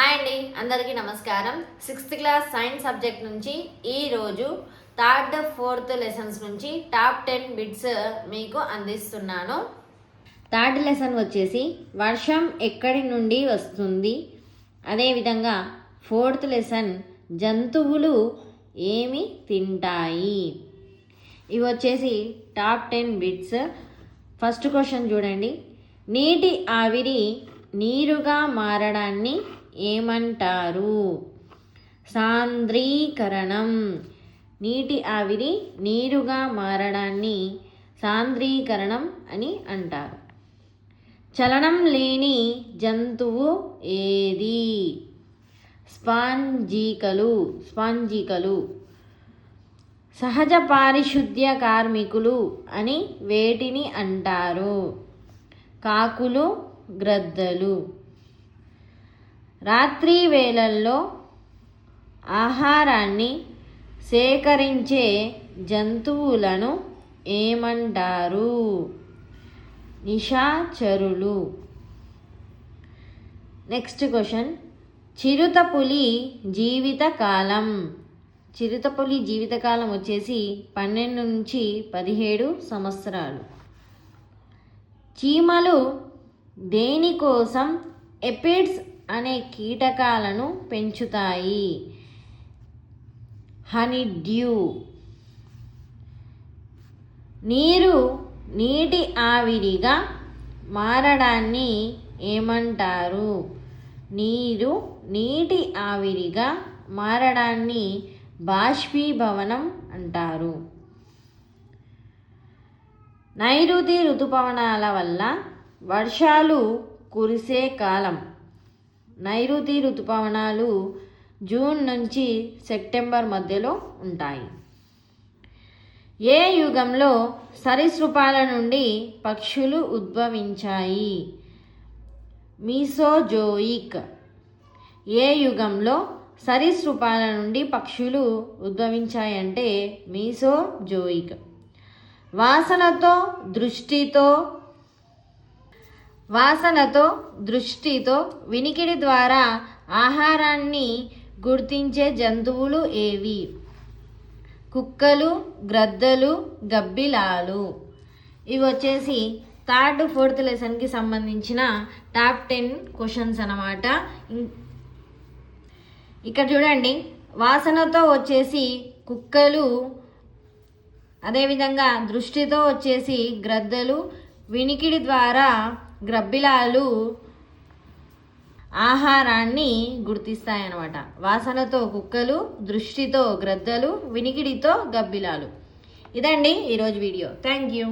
Hi అండి అందరికీ నమస్కారం. సిక్స్త్ క్లాస్ సైన్స్ సబ్జెక్ట్ నుంచి ఈరోజు థర్డ్ ఫోర్త్ లెసన్స్ నుంచి టాప్ టెన్ బిట్స్ మీకు అందిస్తున్నాను. థర్డ్ లెసన్ వచ్చేసి వర్షం ఎక్కడి నుండి వస్తుంది? అదేవిధంగా ఫోర్త్ లెసన్ జంతువులు ఏమి తింటాయి? ఇవి వచ్చేసి top ten bits. First question చూడండి. నీటి ఆవిరి నీరుగా మారడాన్ని ఏమంటారు? సాంద్రీకరణం. నీటి ఆవిరి నీరుగా మారడాన్ని సాంద్రీకరణం అని అంటారు. చలనం లేని జంతువు ఏది? స్పాంజీకలు స్పాంజికలు. సహజ పారిశుద్ధ్య కార్మికులు అని వేటిని అంటారు. కాకులు గ్రద్దలు. రాత్రి వేళల్లో ఆహారాన్ని సేకరించే జంతువులను ఏమంటారు? నిషాచరులు. Next question. చిరుతపులి జీవితకాలం. చిరుతపులి జీవితకాలం వచ్చేసి పన్నెండు నుంచి పదిహేడు సంవత్సరాలు. చీమలు దేనికోసం ఎపిడ్స్ అనే కీటకాలను పెంచుతాయి? Honeydew. నీరు నీటి ఆవిరిగా మారడాన్ని ఏమంటారు? నీరు నీటి ఆవిరిగా మారడాన్ని బాష్పీభవనం అంటారు. నైరుతి ఋతుపవనాల వల్ల వర్షాలు కురిసే కాలం. నైరుతి ఋతుపవనాలు జూన్ నుంచి సెప్టెంబర్ మధ్యలో ఉంటాయి. ఏ యుగంలో సరీసృపాల నుండి పక్షులు ఉద్భవించాయి? మీసోజోయిక్. ఏ యుగంలో సరీసృపాల నుండి పక్షులు ఉద్భవించాయంటే మీసోజోయిక్. వాసనతో దృష్టితో వాసనతో దృష్టితో వినికిడి ద్వారా ఆహారాన్ని గుర్తించే జంతువులు ఏవి? కుక్కలు గ్రద్దలు గబ్బిలాలు. ఇవి వచ్చేసి థర్డ్ ఫోర్త్ లెసన్కి సంబంధించిన టాప్ టెన్ క్వశ్చన్స్ అనమాట ఇక్కడ చూడండి. వాసనతో వచ్చేసి కుక్కలు అదేవిధంగా దృష్టితో వచ్చేసి గ్రద్దలు వినికిడి ద్వారా గ్రబ్బిలాలు ఆహారాన్ని గుర్తిస్తాయన్నమాట. వాసనతో కుక్కలు దృష్టితో గ్రద్దలు వినికిడితో గబ్బిలాలు. ఇదండి ఈరోజు వీడియో. Thank you.